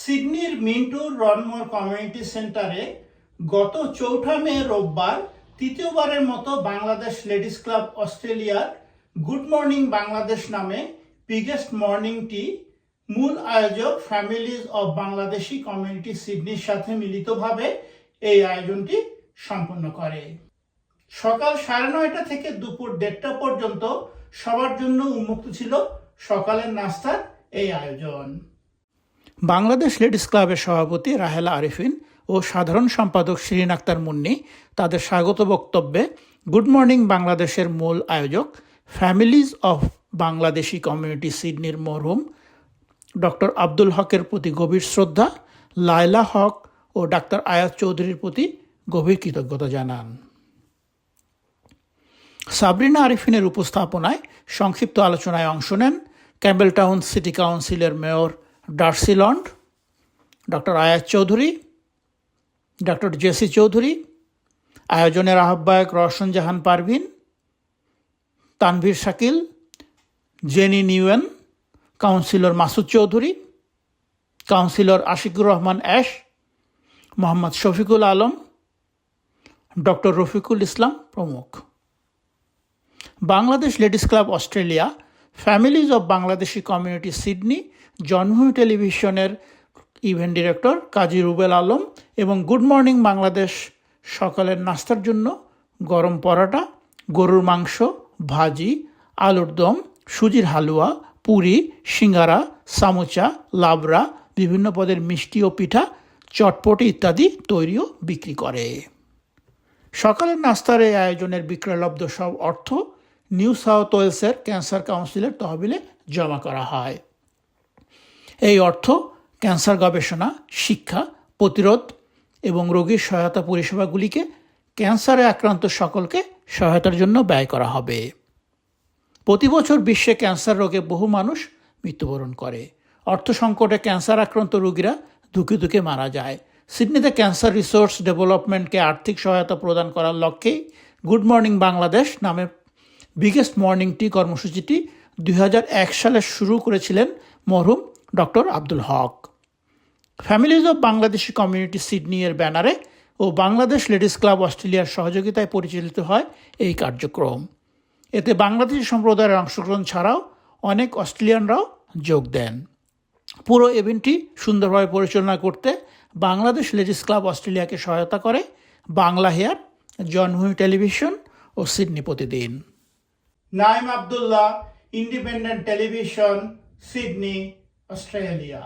সিডনির মিন্টুর রনমোর community সেন্টারে গত চৌঠা মে রোববার তৃতীয়বারের মতো বাংলাদেশ লেডিস ক্লাব অস্ট্রেলিয়ার গুড মর্নিং বাংলাদেশ নামে বিগেস্ট মর্নিং টি মূল আয়োজক ফ্যামিলিজ অব বাংলাদেশি কমিউনিটি সিডনির সাথে মিলিতভাবে এই আয়োজনটি সম্পন্ন করে। সকাল সাড়ে নয়টা থেকে দুপুর দেড়টা পর্যন্ত সবার জন্য উন্মুক্ত ছিল সকালের নাস্তার এই আয়োজন। বাংলাদেশ লেডিস ক্লাবের সভাপতি রাহেলা আরিফিন ও সাধারণ সম্পাদক শিরিন আক্তার মুন্নি তাদের স্বাগত বক্তব্যে গুড মর্নিং বাংলাদেশের মূল আয়োজক, ফ্যামিলিজ অফ বাংলাদেশি কমিউনিটি সিডনির মরহুম, ডক্টর আব্দুল হকের প্রতি গভীর শ্রদ্ধা, লায়লা হক ও ডাক্তার আয়াত চৌধুরীর প্রতি গভীর কৃতজ্ঞতা জানান। সাবরিনা আরিফিনের উপস্থাপনায় সংক্ষিপ্ত আলোচনায় অংশ নেন ক্যাম্বেলটাউন সিটি কাউন্সিলের mayor Darcy Lound doctor Ayat Chowdhury doctor Jessy Chowdhury আয়োজনের আহ্বায়ক Roushan Jahan Parvin Tanvir Shakil Jenny নিউয়েন councillor Masud Chowdhury councillor Ashikur Rahman Ash Mohammad Shafiqul Alam doctor Rafiqul Islam প্রমুখ Bangladesh ladies club Australia families of Bangladeshi community Sydney Janmabhumi টেলিভিশনের event director Kazi Rubel Alam এবং good morning Bangladesh সকালের নাস্তার জন্য গরম পরাটা, গরুর মাংস, ভাজি, আলুর দম, সুজির হালুয়া, পুরি, সিঙ্গারা, সামোচা, লাবড়া, বিভিন্ন পদের মিষ্টি ও পিঠা, চটপটি ইত্যাদি তৈরি ও বিক্রি করে। সকালের নাস্তার এই আয়োজনের বিক্রয়লব্ধ সব অর্থ নিউ সাউথ ওয়েলসের ক্যান্সার কাউন্সিলের তহবিলে জমা করা হয়। এই অর্থ ক্যান্সার গবেষণা, শিক্ষা, প্রতিরোধ এবং রোগীর সহায়তা পরিষেবাগুলিকে ক্যান্সারে আক্রান্ত সকলকে সহায়তার জন্য ব্যয় করা হবে। প্রতি বছর বিশ্বে ক্যান্সার রোগে বহু মানুষ মৃত্যুবরণ করে। অর্থ সংকটে ক্যান্সার আক্রান্ত রোগীরা ধুকে ধুকে মারা যায়। সিডনিতে ক্যান্সার রিসোর্স ডেভেলপমেন্টকে আর্থিক সহায়তা প্রদান করার লক্ষ্যেই গুড মর্নিং বাংলাদেশ নামে বিগেস্ট মর্নিং টি কর্মসূচিটি দুই হাজার এক সালে শুরু করেছিলেন মরহুম doctor Abdul Haque. Families of Bangladeshi community Sydney এর ব্যানারে ও বাংলাদেশ লেডিস ক্লাব অস্ট্রেলিয়ার সহযোগিতায় পরিচালিত হয় এই কার্যক্রম। এতে বাংলাদেশি সম্প্রদায়ের অংশগ্রহণ ছাড়াও অনেক অস্ট্রেলিয়ানরাও যোগ দেন। পুরো ইভেন্টটি সুন্দরভাবে পরিচালনা করতে বাংলাদেশ লেডিস ক্লাব অস্ট্রেলিয়াকে সহায়তা করে বাংলা হেয়ার জন্মভূমি টেলিভিশন ও Sydney Protidin. Naim Abdullah independent television Sydney Australia